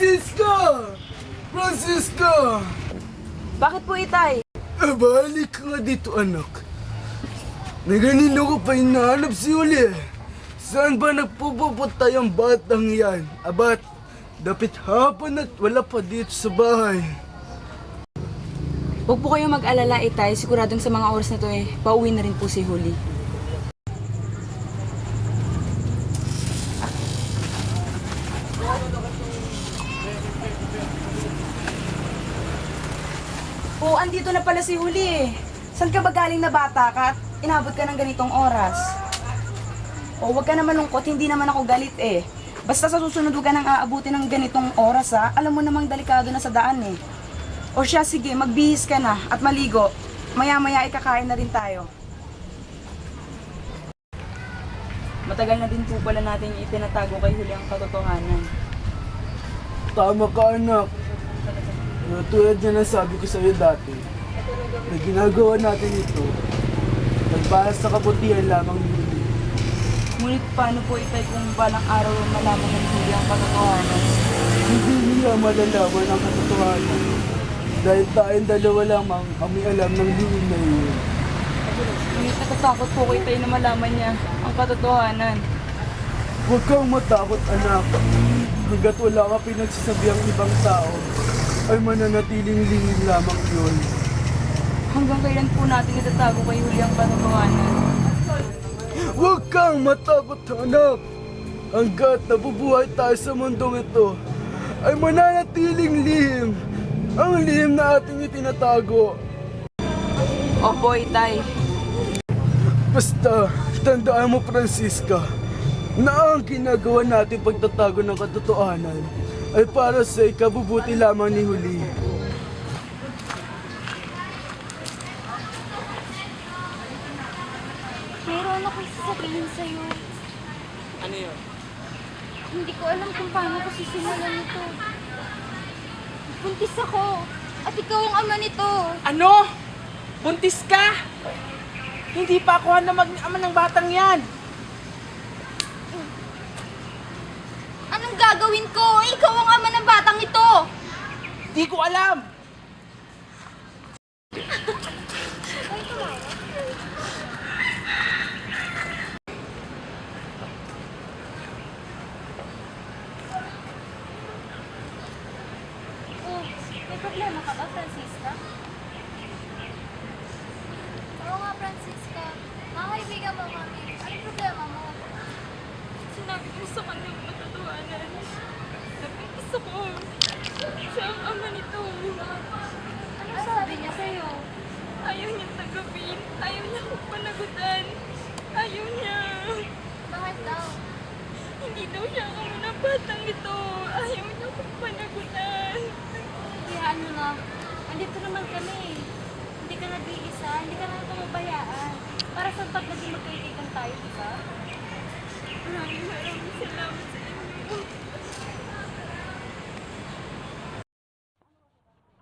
Francisco! Francisco! Bakit po, Itay? Eh, balik ka dito, anak. Naganino ko pa hinahanap si Uli. Saan ba nagpupupunta yung batang yan? Abat, dapit hapon at wala pa dito sa bahay. Huwag po kayong mag-alala, Itay. Siguradong sa mga oras na to eh, pauwi na rin po si Huli. Oo, andito na pala si Huli eh. Saan ka ba galing na bata ka at inabot ka ng ganitong oras? O, wag ka naman lungkot, hindi naman ako galit eh. Basta sa susunod ka nang aabutin ng ganitong oras ha. Alam mo namang delikado na sa daan eh. O siya, sige, magbihis ka na at maligo. Maya-maya ikakain na rin tayo. Matagal na din po pala natin itinatago kay Huli ang katotohanan. Tama ka, anak. Na tulad na nasabi ko sa'yo dati, na ginagawa natin ito, nagpahal sa kabutihan lamang Uli. Ngunit paano po itay kung balang araw malaman ng Huli ang katotohanan? Hindi nila malalaman ang katotohanan. Dahil tayong dalawa lamang ang may alam ng liin na iyon. Ngunit natatakot po ko itay na malaman niya ang katotohanan. Huwag kang matakot, anak. Hanggat wala ka pinagsasabi ang ibang tao, ay mananatiling lingin lamang yun. Hanggang kailan po natin itatago kay Huli ang katotohanan? Huwag kang matakot, anak. Hanggat nabubuhay tayo sa mundong ito, ay mananatiling lihim. Ang lihim na ating itinatago. Opo, itay. Basta, tandaan mo, Francisca, na ang ginagawa natin pagtatago ng katotohanan ay para sa ikabubuti lamang ni Huli. Meron ako sasabihin sa'yo. Ano yun? Hindi ko alam kung paano ko sisimulan ito. Buntis ako. At ikaw ang ama nito. Ano? Buntis ka? Hindi pa ako na mag-ama ng batang yan. Anong gagawin ko? Ikaw ang ama ng batang ito. Hindi ko alam. Oh, may problema ka ba, Francisca? Oo nga, Francisca. Makakaibigan mo kami. Anong problema mo? Sinabi ko sa kanya ang katotohanan. Nabuntis ako. Siya ang ama nito. Ano sabi niya sa'yo? Ayaw niyang tanggapin. Ayaw niya akong panagutan. Ayaw niya. Bakit daw? Hindi daw siya ang ama ng batang ito. Ayaw niya akong panagutan. Hayaan mo na. Andito naman kami. Hindi ka nag-iisa. Hindi ka naman pamabayaan. Para sa pag naging magkaibigan tayo, di ba? Maraming maraming salamat sa inyo.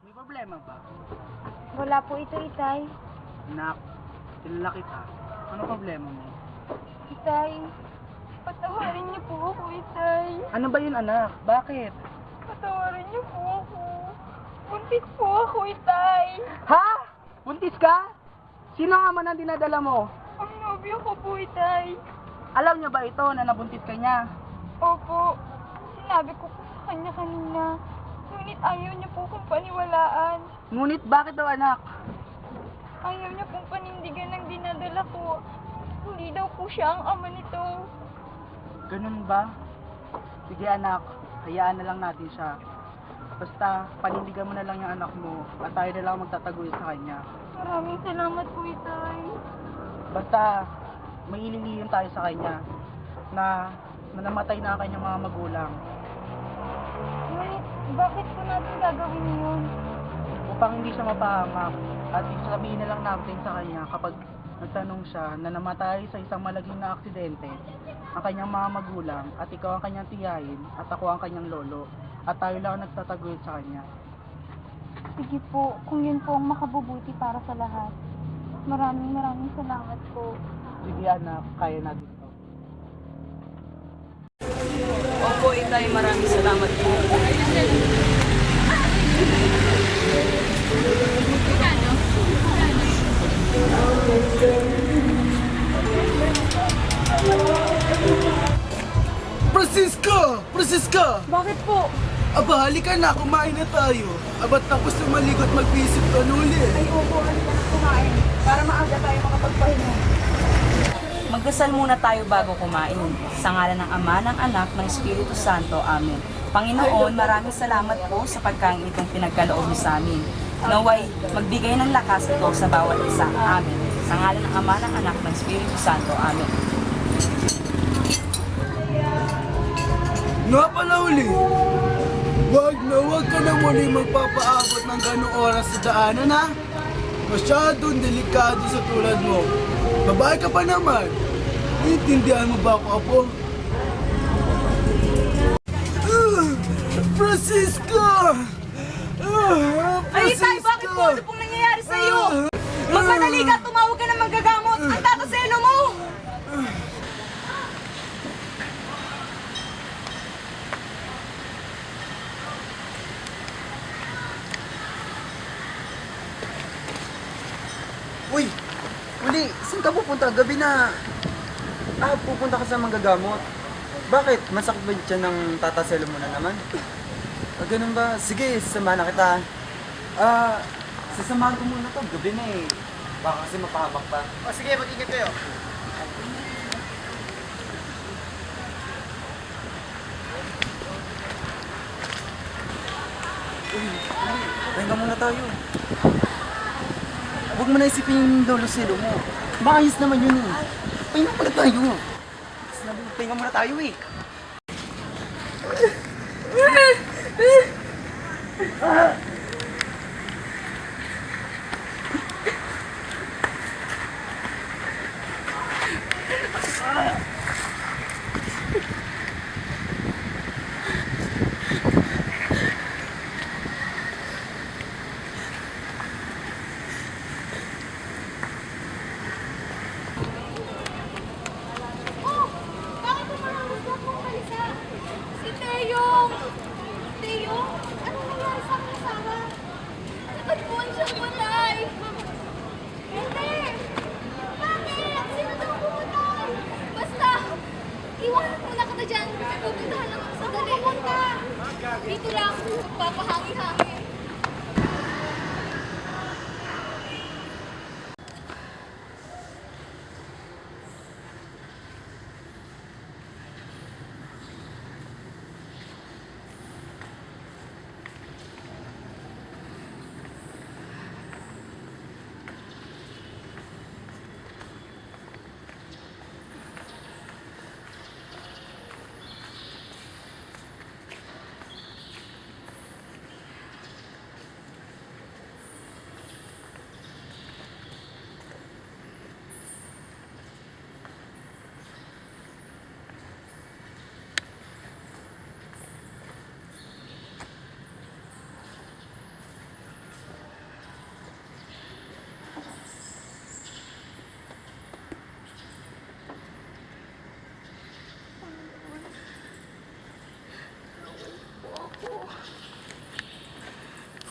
May problema ba? Wala po ito, Itay. Nak, kilala kita. Ano problema mo? Itay, patawarin niyo po ako, Itay. Ano ba yun anak? Bakit? Patawarin niyo po ako. Buntis po ako, Itay. Ha? Buntis ka? Sino ang ama na dinadala mo? Ang nobyo ko po, Itay. Alam niya ba ito na nabuntis ka niya? Opo, sinabi ko po sa kanya kanina. Ngunit ayaw niya po kong paniwalaan. Ngunit bakit daw anak? Ayaw niya pong panindigan ng dinadala ko. Hindi daw po siya ang ama nito. Ganun ba? Sige anak, hayaan na lang natin siya. Basta, panindigan mo na lang yung anak mo at tayo na lang magtataguin sa kanya. Maraming salamat po, Itay. Basta, may ililihim tayo sa kanya na, na namatay na ang kanyang mga magulang bakit po natin gagawin yun? upang hindi siya mapahamak at sabihin na lang natin sa kanya kapag nagtanong siya na namatay sa isang malaging na aksidente ang kanyang mga magulang at ikaw ang kanyang tiyahin at ako ang kanyang lolo at tayo lang ang nagtataguyod sa kanya. Sige po, kung yun po ang makabubuti para sa lahat. Maraming maraming salamat po. Sige anak, kaya natin. Opo, Itay, maraming salamat po. Francisca! Francisca! Bakit po? Aba, halika na, kumain na tayo. Aba, tapos na maligot mag-isip ka nuli. Ay, opo, halika na kumain. Para maaga tayo makapagpahinga. Magdasal muna tayo bago kumain. Sa ngalan ng Ama, ng Anak, ng Espiritu Santo. Amen. Panginoon, maraming salamat po sa pagkain itong pinagkaloob niyo sa amin. Naway, magbigay ng lakas ito sa bawat isa. Amen. Sa ngalan ng Ama, ng Anak, ng Espiritu Santo. Amen. Nga pala uli. Wag na wag ka na muli magpapaabot ng ganong oras sa daanan ha. Masyadong delikado sa tulad mo. Babae ka pa naman. Iintindihan mo ba ako, Apo? Ah, Francisca! Ah, Ay, Itay, bakit po? Ano pong nangyayari sa iyo? Magmadali ka, tumawag ka ng manggagamot. Ang tataselo mo! Uy! Uli, saan ka pupunta? Gabi na. Ah, pupunta ka sa manggagamot. Bakit? Masakit ba dyan ng tataselo mo na naman? Ah, ganun ba? Sige, sasamahan na kita. Ah, sasamahan ko muna to. Gabi na eh. Baka kasi mapahabak pa. O sige, mag-ingat kayo. Pahinga muna tayo. Huwag mo na isipin yung lolo-selo mo. Maayos naman yun eh. Pahinga muna tayo. Sinabi mo, pahinga muna tayo eh. Oh! Bakit mo marunong na pong kalisa? Si Teyong! Teyong? Anong nangyari sa aking asawa? Nagpagpuan siyang matay! Hindi! Bakit? Sino daw pumatay? Basta! Iwanan mo na kita dyan! Pupuntahan lang ako sa dali! Dito lang! Magpapahangi-hangin!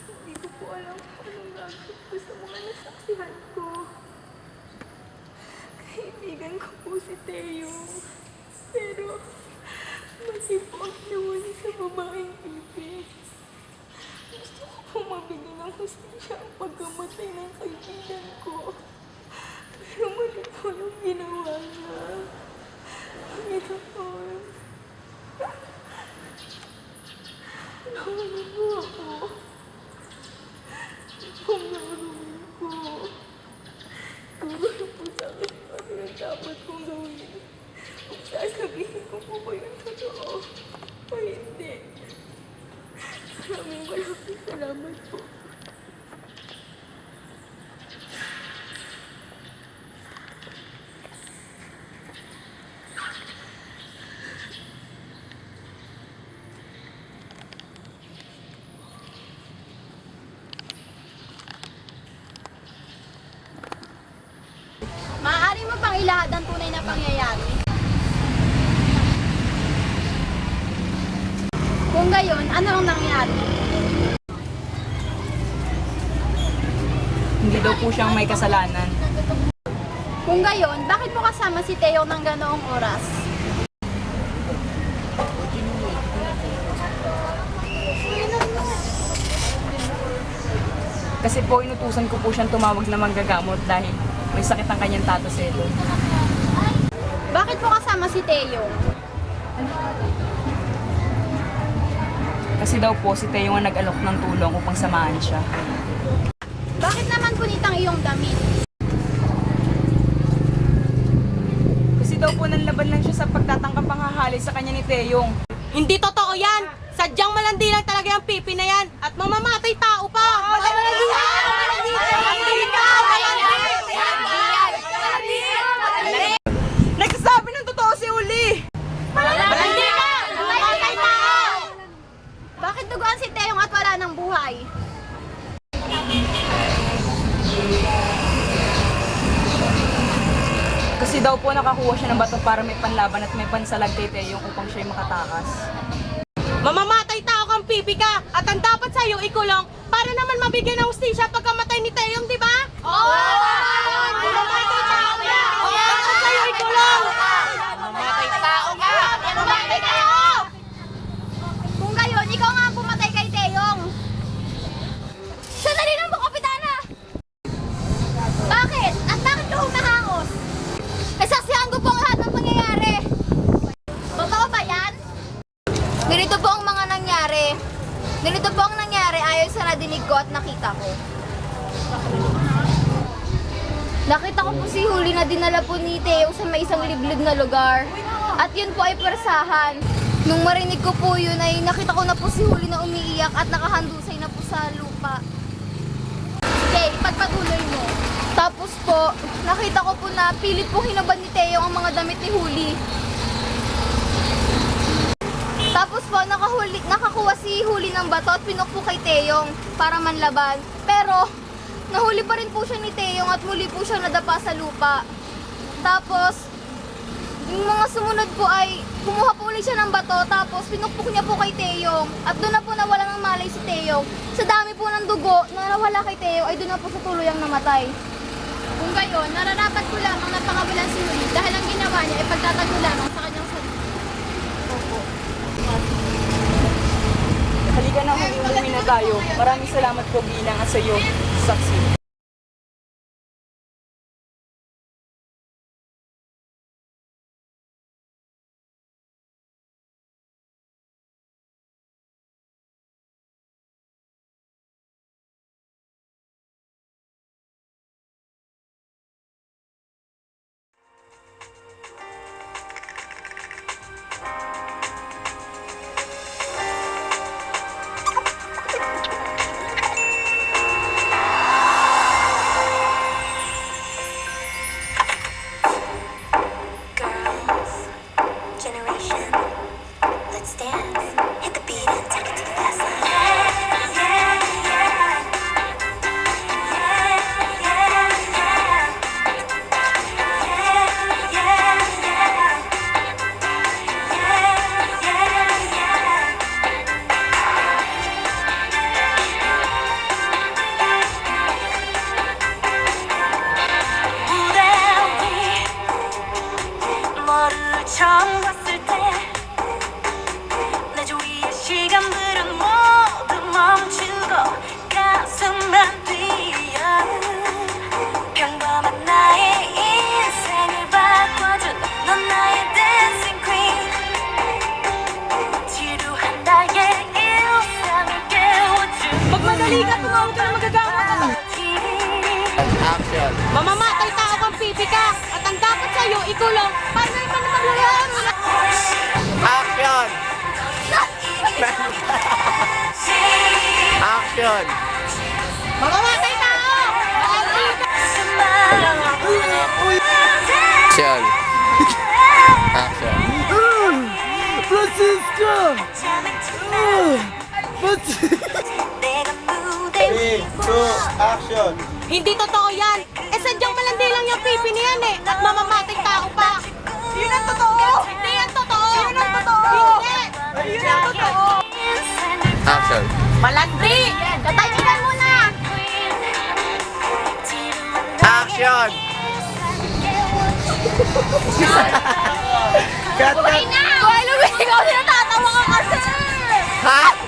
Hindi ko po alam kung anong gagawin ko sa mga nasaksihan ko. Kaibigan ko po si Teo. Pero, mali po ang nawali sa babaeng ibig. Gusto ko po hustisya ang pagkamatay ng kaibigan ko. Pero mali po yung ginawa niya. Panginoon. Nawalan mo ako. Kung naroon ko, gawin po sa akin ano yung dapat kong gawin. Kung sasabihin ko po ba yung totoo o hindi. Maraming maraming salamat po. Kung gayon, ano ang nangyari? Hindi daw po siyang may kasalanan. Kung gayon, bakit mo kasama si Teo ng ganoong oras? Kasi po inutusan ko po siyang tumawag na manggagamot dahil may sakit ang kanyang tataselo. Bakit mo kasama si Teo? Kasi daw po si Teo ang nag-alok ng tulong upang samahan siya. Bakit naman punitang iyong damit? Kasi daw po nanlaban lang siya sa pagtatangkap panghahali sa kanya ni Teyong. Hindi totoo yan! Sadyang malandi lang talaga yung pipi na yan at mamamatay tao pa! Malandi ka! Malandi ka! Nagsasabi ng totoo si Uli! Malandi ka! Mamamatay tao! Bakit duguan si Teo at wala ng buhay? Kasi daw po nakakuha siya ng bato para may panlaban at may pansalag kay Teyong upang siya'y makatakas. Mamamatay tao kang pipi ka at ang dapat sa'yo ikulong para naman mabigyan ng hustisya pagkamatay ni Teyong, di ba? Oo! Mamamatay tao ka! Dapat sa'yo ikulong! Mamamatay tao ka! Mamamatay tao! Kung gayon, ikaw nga ang pumatay kay Teong. Sandali lang po, Kapitana! Bakit? At bakit ka humahangos? Nasaksihan ko po ang lahat ng pangyayari. Totoo ba yan? Ganito po ang mga nangyari. Ganito po ang nangyari ayon sa nadinig ko at nakita ko. Nakita ko po si Huli na dinala po ni Teo sa may isang liblib na lugar. At yun po ay persahan. Nung marinig ko po yun ay nakita ko na po si Huli na umiiyak at nakahandusay na po sa lupa. Sige, ipagpatuloy mo. Tapos po, nakita ko po na pilit po hinabad ni Teo ang mga damit ni Huli. Tapos po, nakahuli, nakakuha si Huli ng bato at pinukpo kay Teyong para manlaban. Pero, nahuli pa rin po siya ni Teyong at muli po siya nadapa sa lupa. Tapos, yung mga sumunod po ay kumuha po ulit siya ng bato tapos pinukpok niya po kay Teyong at doon na po nawala ng malay si Teyong. Sa dami po ng dugo na nawala kay Teyong ay doon na po sa tuluyang namatay. Kung gayon, nararapat ko lamang na pangawalan si Huli dahil ang ginawa niya ay pagtatago lamang sa kanyang sarili. Halika na, umuwi na tayo. Maraming salamat po bilang at sa iyo, saksi. yun. Mamamatay tao! Oh! Action. Action. Francisco! Three, two, action! Hindi totoo yan! Eh sadyang malandi lang yung pipi niya niyan eh! At mamamatay tao pa! Yun ang totoo! Hindi yan totoo! Yun ang totoo! Hindi! Yun ang totoo! Action! Malandi! Okay na! Kuya Luis, ikaw na natatawa ka kasi! Ha?